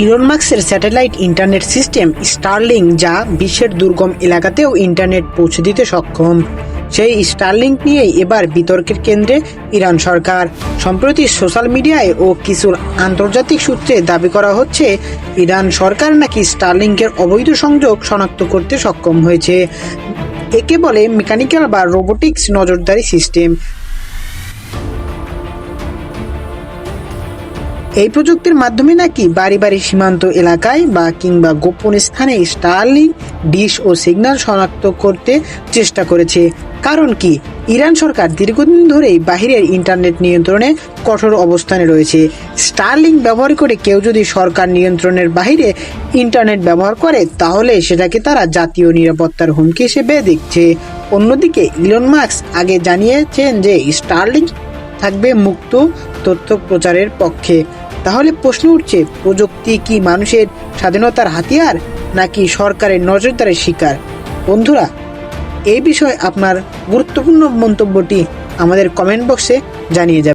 Elon মার্কসের satellite internet system Starlink যা বিশ্বের দুর্গম এলাকাতেও ইন্টারনেট পৌঁছে দিতে সক্ষম। সেই স্টারলিংক নিয়েই এবার বিতর্কের কেন্দ্রে ইরান সরকার। সম্প্রতি সোশ্যাল মিডিয়ায় ও কিছু আন্তর্জাতিক সূত্রে দাবি করা হচ্ছে, ইরান সরকার নাকি স্টারলিংকের অবৈধ সংযোগ শনাক্ত করতে সক্ষম হয়েছে। একে বলে মেকানিক্যাল বা রোবোটিক্স নজরদারি সিস্টেম। এই প্রযুক্তির মাধ্যমে নাকি বাড়ি বাড়ি সীমান্ত এলাকায় বা কিংবা গোপন স্থানে স্টারলিং, ডিশ ও সিগন্যাল শনাক্ত করতে চেষ্টা করেছে। কারণ কি? ইরান সরকার দীর্ঘদিন ধরেই বাহিরের ইন্টারনেট নিয়ন্ত্রণে কঠোর অবস্থানে রয়েছে। স্টারলিং ব্যবহার করে কেউ যদি সরকার নিয়ন্ত্রণের বাইরে ইন্টারনেট ব্যবহার করে, তাহলে সেটাকে তারা জাতীয় নিরাপত্তার হুমকি হিসেবে দেখছে। অন্যদিকে ইলন মার্কস আগে জানিয়েছেন যে স্টারলিং থাকবে মুক্ত তথ্য প্রচারের পক্ষে। তাহলে প্রশ্ন উঠছে, প্রযুক্তি কি মানুষের স্বাধীনতার হাতিয়ার, নাকি সরকারের নজরদারের শিকার? বন্ধুরা এই বিষয়ে আপনার গুরুত্বপূর্ণ মন্তব্যটি আমাদের কমেন্ট বক্সে জানিয়ে যাবেন